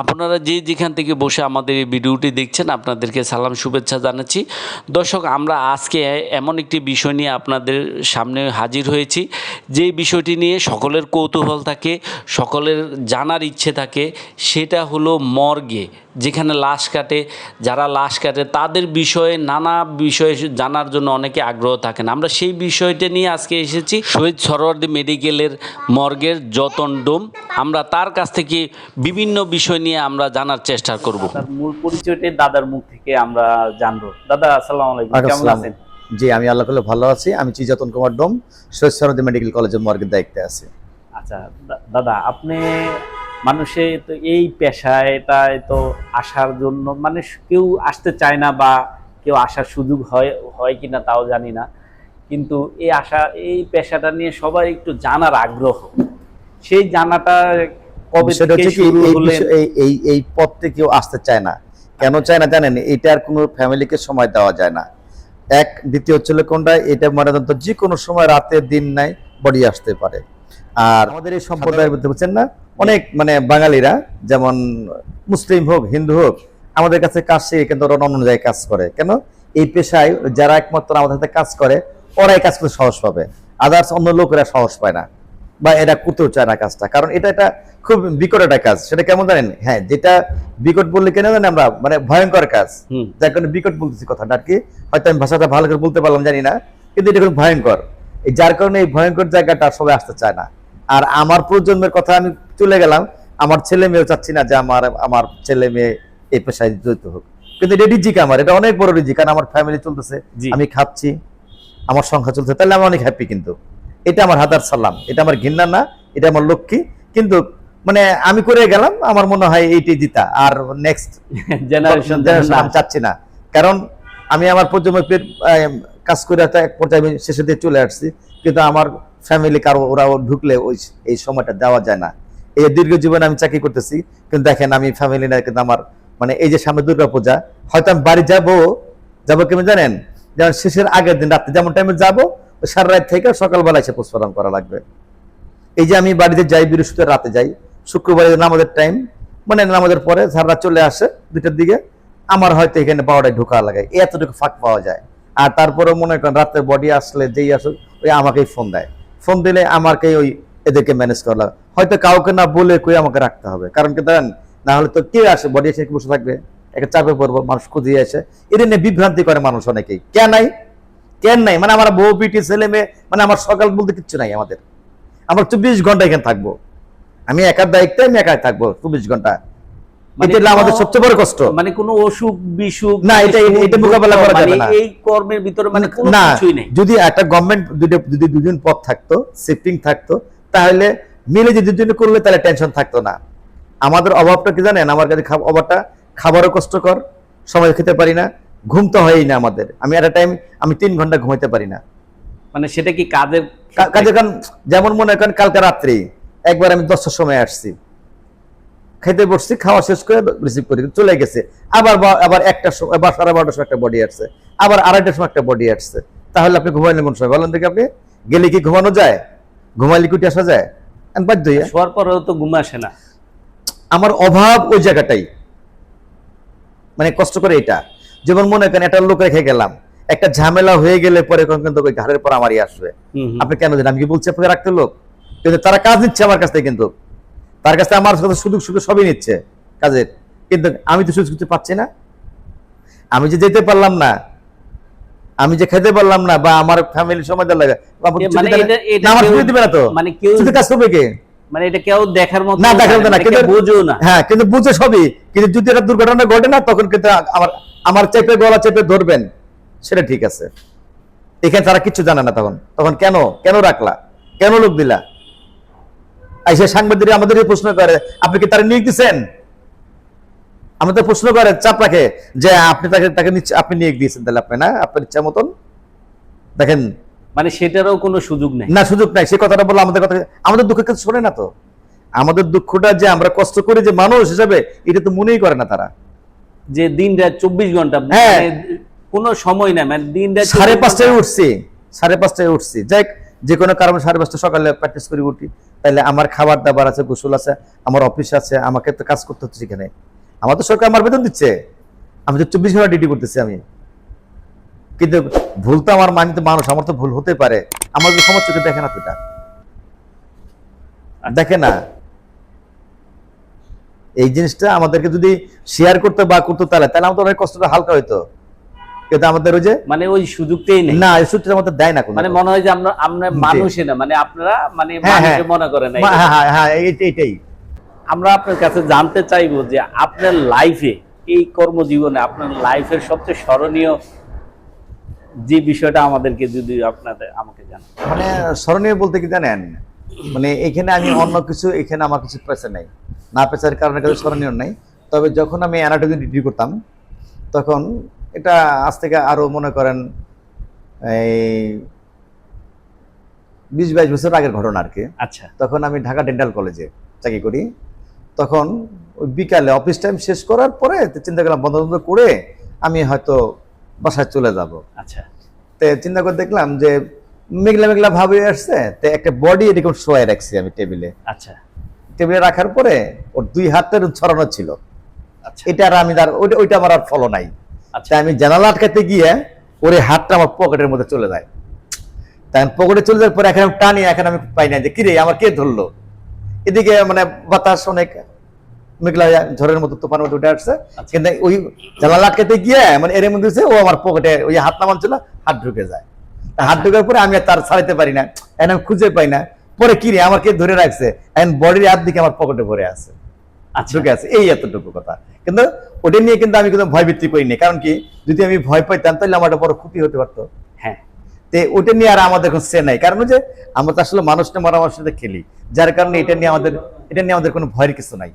আপনারা যে যেখান থেকে বসে আমাদের এই ভিডিওটি দেখছেন, আপনাদেরকে সালাম, শুভেচ্ছা জানাচ্ছি। দর্শক, আমরা আজকে এমন একটি বিষয় নিয়ে আপনাদের সামনে হাজির হয়েছি। যে বিষয়টি নিয়ে সকলের কৌতূহল থাকে, সকলের জানার ইচ্ছে থাকে, সেটা হলো মর্গে। যেখানে লাশ কাটে যারা লাশ কাটে তাদের বিষয়ে নানা বিষয়ে জানার জন্য অনেকে আগ্রহ থাকেন। আমরা সেই বিষয়টা নিয়ে আজকে এসেছি। শহীদ সরোয়ার্দী মেডিকেলের মর্গের যতন ডোম। আমরা তার কাছ থেকে বিভিন্ন বিষয় নিয়ে আমরা জানার চেষ্টা করব। তার মূল পরিচয়টাই দাদার মুখ থেকে আমরা জানব। দাদা আসসালামু আলাইকুম। কেমন। আছেন? জি আমি আল্লাহ করলে ভালো আছি। আমি চিজাতন কুমার ডোম সৈয়দ সরদি মেডিকেল কলেজের মর্গের দায়িত্বে আছি। আচ্ছা দাদা আপনি মানুষে তো এই পেশায় এটায় তো আসার জন্য মানুষ কেউ আসতে চায় না বা কেউ আসার সুযোগ হয় হয় কিনা তাও জানি না। কিন্তু এই আশা এই পেশাটা নিয়ে সবার একটু জানার আগ্রহ। সেই জানাটা কবে থেকে শুরু এই হলে এই পথে কেউ আসতে চায় না। কেন চায় না জানেন? এটার কোনো ফ্যামিলিকে সময় দেওয়া যায় না। এক দ্বিতীয় হচ্ছে কোনটা এটা মানে যে কোনো সময় রাতে দিন নাই বডি আসতে পারে। আর আমাদের এই সম্প্রদায়ের মধ্যে বুঝছেন না? অনেক মানে বাঙালিরা যেমন মুসলিম হোক হিন্দু হোক আমাদের কাছে কাজ শিখে কিন্তু ওরা অন্য জায়গায় কাজ করে। কেন? এই পেশায় যারা একমাত্র আমাদের সাথে কাজ করে ওরাই কাজ করতে সাহস পাবে। আদার্স অন্য লোকেরা সাহস পায় না বা এরা করতেও চায় না কাজটা। কারণ এটা একটা খুব বিকট একটা কাজ। সেটা কেমন জানেন? হ্যাঁ যেটা বিকট বললে কেন জানেন আমরা মানে ভয়ঙ্কর কাজ। যার কারণে বিকট বলতেছি কথাটা আর কি। হয়তো আমি ভাষাটা ভালো করে বলতে পারলাম জানি না। কিন্তু এটা খুব ভয়ঙ্কর। এই যার কারণে এই ভয়ঙ্কর জায়গাটা সবাই আসতে চায় না। আর আমার প্রজন্মের কথা আমি চলে গেলাম আমার ছেলে মেয়েও চাচ্ছি না যে আমার আমার ছেলে মেয়ে এই পেশায় জড়িত হোক। কিন্তু এটা রিজিক আমার এটা অনেক বড় রিজিক কারণ আমার ফ্যামিলি চলতেছে আমি খাচ্ছি আমার সংখ্যা চলছে তাহলে আমি অনেক হ্যাপি কিন্তু। এটা আমার হাদার সালাম এটা আমার ঘৃণা না এটা আমার লক্ষ্মী। কিন্তু মানে আমি করে গেলাম আমার মনে হয় এইটি জিতা আর নেক্সট জেনারেশন আমি চাচ্ছি না। কারণ আমি আমার প্রজন্মের কাজ করে একটা এক পর্যায়ে আমি শেষে দিয়ে চলে আসছি কিন্তু আমার ফ্যামিলি কারও ওরা ঢুকলে ওই এই সময়টা দেওয়া যায় না। এই দীর্ঘ জীবনে আমি চাকরি করতেছি, কিন্তু দেখেন আমি ফ্যামিলি না, কিন্তু আমার মানে এই যে সামনে দুর্গা পূজা, হয়তো আমি বাড়ি যাব যাব কেমন জানেন? যেমন শেষের আগের দিন রাত্রে যেমন টাইমে যাব সারা রাত থেকে সকালবেলা এসে পুষ্পারণ করা লাগবে। এই যে আমি বাড়িতে যাই, বৃহস্পতিবার রাতে যাই, শুক্রবার নামাজের টাইম মানে নামাজের পরে সারা রাত চলে আসে দুইটার দিকে, আমার হয়তো এখানে বারোটায় ঢোকা লাগে এতটুকু ফাঁক পাওয়া যায়। আর তারপরে মনে করেন রাত্রে বডি আসলে যেই আসুক, ওই আমাকেই ফোন দেয়। ফোন দিলে আমাকে ওই এদেরকে ম্যানেজ করা লাগে। হয়তো কাউকে না বলে কই আমাকে রাখতে হবে। কারণ কি জানেন না হলে তো কে আসে? বডি এসে বসে থাকবে? একটা চাপে পড়ব, মানুষ খুঁজিয়ে আসে এটা নিয়ে বিভ্রান্তি করে মানুষ অনেকেই। কেন নাই? কেন নাই? মানে আমার বউ, পিটি, ছেলে, মেয়ে মানে আমার সকাল বলতে কিচ্ছু নাই আমাদের। আমরা চব্বিশ ঘণ্টা এখানে থাকব। আমি একার দায়িত্বে, আমি একাই থাকব চব্বিশ ঘণ্টা। এটা আমাদের সবচেয়ে বড় কষ্ট। মানে কোনো অসুখ বিসুখ না, এটা- এটা- এটা মোকাবেলা করা মানে যাবে না। এই কর্মের ভিতরে মানে কোনো কিছুই নেই। যদি একটা গভর্নমেন্ট যদি দুদিন পথ থাকতো শিফটিং থাকতো তাহলে মিলে যদি দুদিন করলে তাহলে টেনশন থাকতো না। আমাদের অভাবটা কি জানেন? আমার কাছে অভাবটা খাবারও কষ্টকর সময় খেতে পারি না ঘুম তো হয়ই না আমাদের। আমি একটা টাইম আমি তিন ঘণ্টা ঘুমাইতে পারি না। মানে সেটা কি কাজের কা- কাজে কারণ যেমন মনে করেন কালকে রাত্রি একবার আমি দশটার সময় আসছি। খেতে বসছি খাওয়া শেষ করে রিসিভ করি চলে গেছে। আবার আবার একটা সময় বা সাড়ে বারোটার সময় একটা বডি আসছে। আবার আড়াইটার সময় একটা বডি আসছে। তাহলে আপনি ঘুমাইলেন কোন সময়? বলেন দেখি আপনি গেলে কি ঘুমানো যায়? ঘুমাইলে কুটি আসা যায়? বাধ্য শোয়ার পরেও তো ঘুম আসে না। আমার অভাব ওই জায়গাটাই। মানে কষ্ট করে এটা। যেমন মনে করেন একটা লোক রেখে গেলাম। একটা ঝামেলা হয়ে গেলে পরে কোন কিন্তু ওই ঘাড়ের পর আমারই আসবে। আপনি কেন দেন আমি কি বলছি আপনাকে রাখতে লোক? কিন্তু তারা কাজ নিচ্ছে আমার কাছ থেকে কিন্তু। তার কাছ আমার কাছে সুযোগ সুযোগ সবই নিচ্ছে কাজের। কিন্তু আমি তো সুযোগ সুযোগ পাচ্ছি না। আমি যে যেতে পারলাম না আমি যে খেতে পারলাম না বা আমার ফ্যামিলি সময় দেওয়া লাগে ছুটি মানে না? আমার ছুটি দিবে তো। মানে কেউ কাজ করবে কে? মানে এটা কেউ দেখার মতো না দেখার মতো না কিন্তু বোঝেও না। হ্যাঁ কিন্তু বুঝে সবই। কিন্তু যদি একটা দুর্ঘটনা ঘটে না তখন কিন্তু আমার আমার চেপে গলা চেপে ধরবেন সেটা ঠিক আছে। এখানে তারা কিচ্ছু জানে না তখন। তখন কেন? কেন রাখলা? কেন লোক দিলা? এসে সাংবাদিক আমাদের প্রশ্ন করে আপনি কি তারা নিয়োগ দিচ্ছেন আমাদের প্রশ্ন করে চাপ রাখে যে আপনি তাকে তাকে আপনি নিয়োগ দিয়েছেন তাহলে আপনি না? আপনার ইচ্ছা মতন। দেখেন মানে সেটারও কোনো সুযোগ নেই। না সুযোগ নাই। সে কথাটা বলল আমাদের কথা আমাদের দুঃখ কিছু শোনে না তো। আমাদের দুঃখটা যে আমরা কষ্ট করি যে মানুষ হিসাবে এটা তো মনেই করে না তারা। যে দিন রাত চব্বিশ ঘণ্টা হ্যাঁ। মানে কোনো সময় নাই মানে দিন রাত সাড়ে পাঁচটায় উঠছি। সাড়ে পাঁচটায় উঠছি। যাই যে কোনো কারণে সাড়ে পাঁচটা সকালে প্র্যাকটিস করে উঠি। তাহলে আমার খাবার দাবার আছে গোসল আছে আমার অফিস আছে আমাকে তো কাজ করতে হচ্ছে সেখানে। আমার তো সরকার আমার বেতন দিচ্ছে। আমি তো চব্বিশ ঘণ্টা ডিউটি করতেছি আমি। কিন্তু ভুল তো আমার মানিত মানুষ আমার তো ভুল হতে পারে। আমার যে সমস্ত চোখে দেখে না তো এটা দেখে না। এই জিনিসটা আমাদেরকে যদি শেয়ার করতে বা করতে তাহলে তাহলে আমাদের অনেক কষ্টটা হালকা হইতো। কিন্তু আমাদের ওই যে মানে ওই সুযোগটাই নেই। না এই সূত্রটা আমাদের দেয় না কোনো মানে মনে হয় যে আমরা আমরা মানুষই না মানে আপনারা মানে হ্যাঁ, মানুষে হ্যাঁ। মনে করেন হ্যাঁ হ্যাঁ হ্যাঁ এইটাই এইটাই। আমরা আপনার কাছে জানতে চাইব যে আপনার লাইফে এই কর্মজীবনে আপনার লাইফের সবচেয়ে স্মরণীয় যে বিষয়টা আমাদেরকে যদি আপনাদের আমাকে জানান। মানে স্মরণীয় বলতে কি জানেন? মানে এখানে আমি অন্য কিছু এখানে আমার কিছু পেশা নাই। না পেশার কারণে কাছে স্মরণীয় নাই। তবে যখন আমি অ্যানাটমি ডিগ্রি করতাম তখন এটা আজ থেকে আরও মনে করেন এই বিশ বাইশ বছর আগের ঘটনা আর কি। আচ্ছা। তখন আমি ঢাকা ডেন্টাল কলেজে চাকরি করি। তখন ওই বিকালে অফিস টাইম শেষ করার পরে তো চিন্তা করলাম বন্ধ বন্ধ করে আমি হয়তো বাসায় চলে যাব। আচ্ছা। তো চিন্তা করে দেখলাম যে মেঘলা মেঘলা ভাবে আসছে তো একটা বডি এরকম শোয়াই রাখছি আমি টেবিলে আচ্ছা। টেবিলে রাখার পরে ওর দুই হাতটা এরকম ছড়ানো ছিল। আচ্ছা। এটা আর আমি তার ওইটা ওইটা আমার আর ফলো নাই। তাই আমি জানালা আটকাতে গিয়ে ওর হাতটা আমার পকেটের মধ্যে চলে যায়। তাই আমি পকেটে চলে যাওয়ার পরে এখন আমি টানি এখন আমি পাই না যে কিরে আমার কে ধরলো? এদিকে মানে বাতাস অনেক মেঘলা ঝড়ের মতো তুফানের মতো উঠে আসছে। আচ্ছা। কিন্তু ওই জানালা আটকাতে গিয়ে মানে এর মধ্যে ও আমার পকেটে ওই হাত নামান ছিল হাত ঢুকে যায়। হাত ঢুকার পরে আমি তার ছাড়াইতে পারি না। এখন আমি খুঁজে পাই না। পরে কিরে আমার কে ধরে রাখছে? এখন বডির হাত দিকে আমার পকেটে ভরে আছে। আচ্ছা ঢুকে আছে। এই এতটুকু কথা। কিন্তু ওটা নিয়ে কিন্তু আমি কিন্তু ভয় ভিত্তি করিনি কারণ কি যদি আমি ভয় পাইতাম তাহলে আমার বড় ক্ষতি হতে পারতো। হ্যাঁ। তো ওটা নিয়ে আর আমাদের এখন সে নাই। কারণ যে আমরা তো আসলে মানুষটা মারামার সাথে খেলি। যার কারণে এটা নিয়ে আমাদের এটা নিয়ে আমাদের কোনো ভয়ের কিছু নাই।